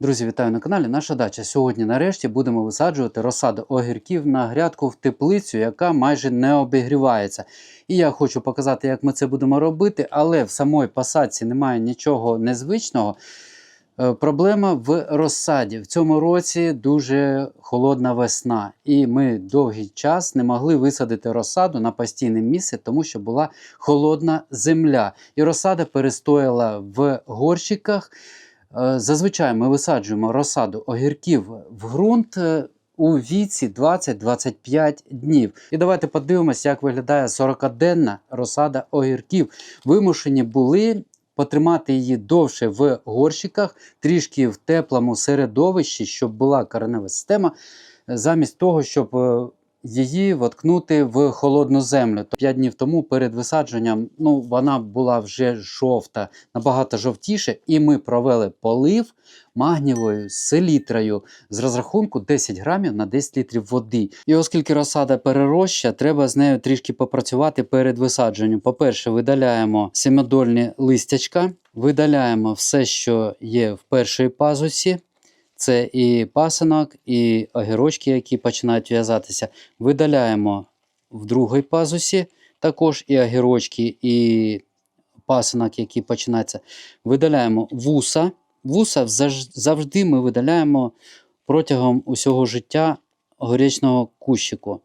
Друзі, вітаю на каналі. Наша дача. Сьогодні, нарешті, будемо висаджувати розсаду огірків на грядку в теплицю, яка майже не обігрівається. І я хочу показати, як ми це будемо робити, але в самої посадці немає нічого незвичного. Е, Проблема в розсаді. В цьому році дуже холодна весна, і ми довгий час не могли висадити розсаду на постійне місце, тому що була холодна земля. І розсада перестояла в горщиках. Е, Зазвичай ми висаджуємо розсаду огірків в ґрунт е, у віці 20-25 днів. І давайте подивимося, як виглядає 40-денна розсада огірків. Вимушені були потримати її довше в горщиках, трішки в теплому середовищі, щоб була коренева система, е, замість того, щоб її воткнути в холодну землю. 5 днів тому перед висадженням ну, вона була вже жовта, набагато жовтіше, і ми провели полив магнієвою селітрою з розрахунку 10 грамів на 10 літрів води. І оскільки розсада перероща, треба з нею трішки попрацювати перед висадженням. По-перше, видаляємо семидольні листячка, видаляємо все, що є в першій пазусі. Це і пасинок, і огірочки, які починають в'язатися. Видаляємо в другій пазусі також і огірочки, і пасинок, які починаються. Видаляємо вуса. Вуса завжди ми видаляємо протягом усього життя горічного кущику.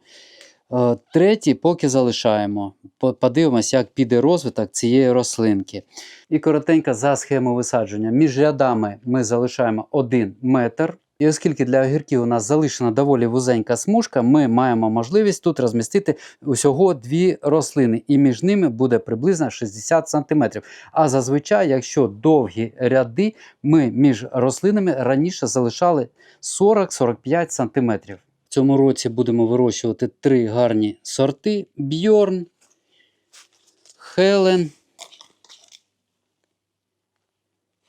Е, Третій поки залишаємо. По- Подивимося, як піде розвиток цієї рослинки. І коротенько за схему висадження. Між рядами ми залишаємо 1 метр. І оскільки для огірків у нас залишена доволі вузенька смужка, ми маємо можливість тут розмістити усього дві рослини, і між ними буде приблизно 60 см. А зазвичай, якщо довгі ряди, ми між рослинами раніше залишали 40-45 см. Цьому році будемо вирощувати три гарні сорти: Бьорн, Хелен.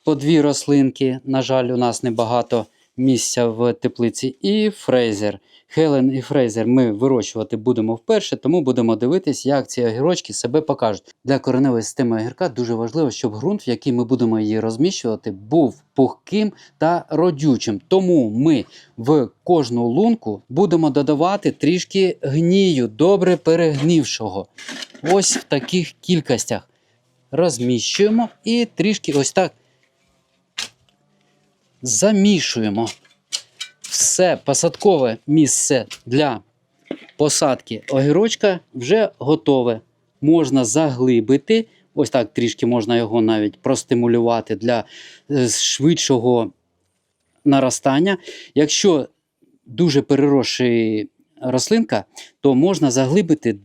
По дві рослинки. На жаль, у нас небагато місця в теплиці. І Фрейзер. Хелен і Фрейзер ми вирощувати будемо вперше, тому будемо дивитись, як ці огірочки себе покажуть. Для кореневої системи огірка дуже важливо, щоб ґрунт, в який ми будемо її розміщувати, був пухким та родючим. Тому ми в кожну лунку будемо додавати трішки гнію, добре перегнившого. Ось в таких кількостях. Розміщуємо і трішки ось так замішуємо. Все посадкове місце для посадки огірочка вже готове. Можна заглибити. Ось так трішки можна його навіть простимулювати для е, швидшого наростання. Якщо дуже переросший рослинка, то можна заглибити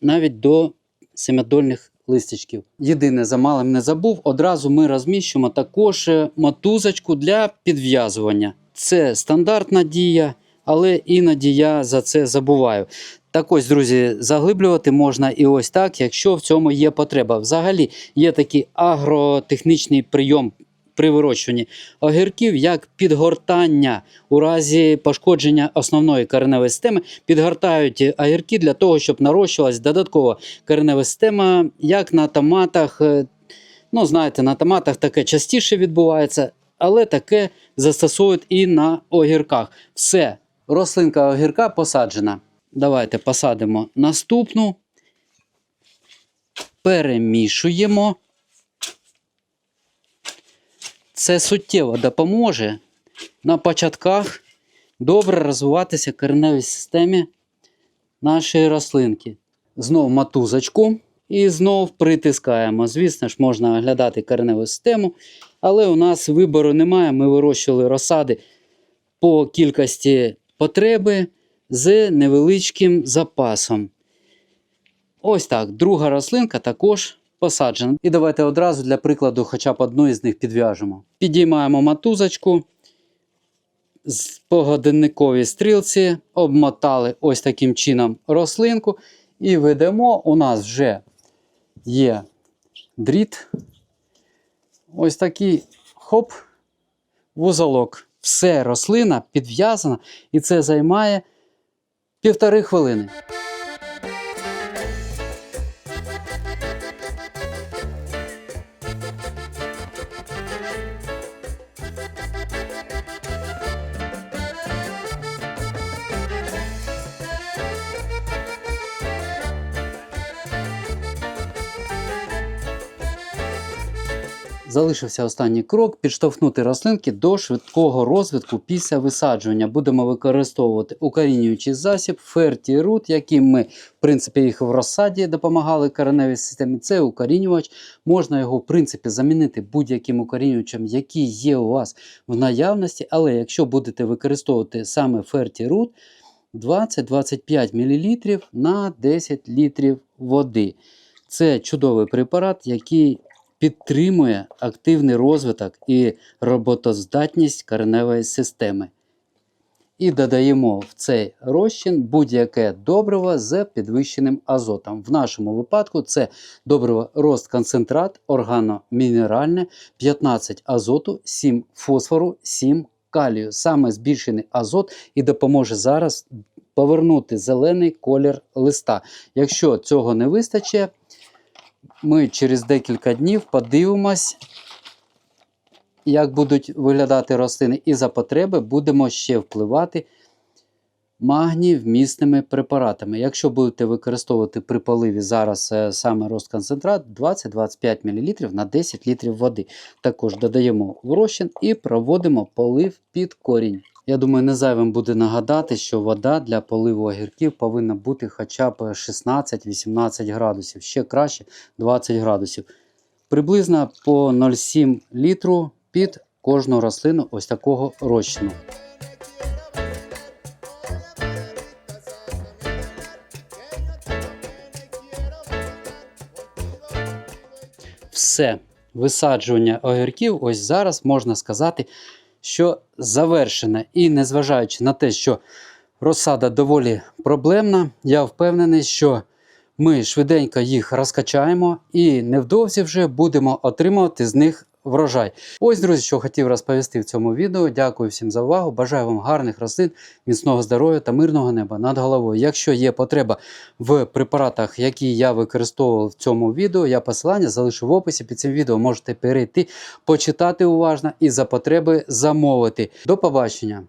навіть до семидольних листячків. Єдине, за малим не забув, одразу ми розміщуємо також е, мотузочку для підв'язування. Це стандартна дія, але іноді я за це забуваю. Так ось, друзі, заглиблювати можна і ось так, якщо в цьому є потреба. Взагалі є такий агротехнічний прийом при вирощуванні огірків, як підгортання у разі пошкодження основної кореневої системи. Підгортають огірки для того, щоб нарощувалась додаткова коренева система, як на томатах. е, Ну, знаєте, на томатах таке частіше відбувається, але таке застосовують і на огірках. Все, рослинка огірка посаджена. Давайте посадимо наступну. Перемішуємо. Це суттєво допоможе на початках добре розвиватися кореневій системі нашої рослинки. Знов матузочку і знов притискаємо. Звісно ж, можна оглядати кореневу систему, але у нас вибору немає. Ми вирощували розсади по кількості потреби з невеличким запасом. Ось так. Друга рослинка також посаджена. І давайте одразу для прикладу хоча б одну із них підв'яжемо. Підіймаємо матузочку. По годинниковій стрілці обмотали ось таким чином рослинку. І ведемо. У нас вже є дріт. Ось такий хоп, вузолок. Все, рослина підв'язана, і це займає півтори хвилини. Залишився останній крок підштовхнути рослинки до швидкого розвитку після висаджування. Будемо використовувати укорінюючий засіб фертірут, яким ми, в принципі, їх в розсаді допомагали кореневій системі. Це укорінювач. Можна його, в принципі, замінити будь-яким укорінювачем, який є у вас в наявності. Але якщо будете використовувати саме фертірут, 20-25 мл на 10 літрів води. Це чудовий препарат, який підтримує активний розвиток і роботоздатність кореневої системи. І додаємо в цей розчин будь-яке добриво з підвищеним азотом. В нашому випадку це добриво рост-концентрат, органомінеральне, 15 азоту, 7 фосфору, 7 калію. Саме збільшений азот і допоможе зараз повернути зелений колір листа. Якщо цього не вистачить, ми через декілька днів подивимось, як будуть виглядати рослини, і за потреби будемо ще впливати магній вмісними препаратами. Якщо будете використовувати при поливі зараз е, саме розконцентрат 20-25 мл на 10 літрів води. Також додаємо в розчин і проводимо полив під корінь. Я думаю, не зайвим буде нагадати, що вода для поливу огірків повинна бути хоча б 16-18 градусів, ще краще 20 градусів. Приблизно по 0,7 літру під кожну рослину ось такого розчину. Все, висаджування огірків ось зараз можна сказати, що завершене. І незважаючи на те, що розсада доволі проблемна, я впевнений, що ми швиденько їх розкачаємо і невдовзі вже будемо отримувати з них врожай. Ось, друзі, що хотів розповісти в цьому відео. Дякую всім за увагу. Бажаю вам гарних рослин, міцного здоров'я та мирного неба над головою. Якщо є потреба в препаратах, які я використовував в цьому відео, я посилання залишу в описі під цим відео. Можете перейти, почитати уважно і за потреби замовити. До побачення!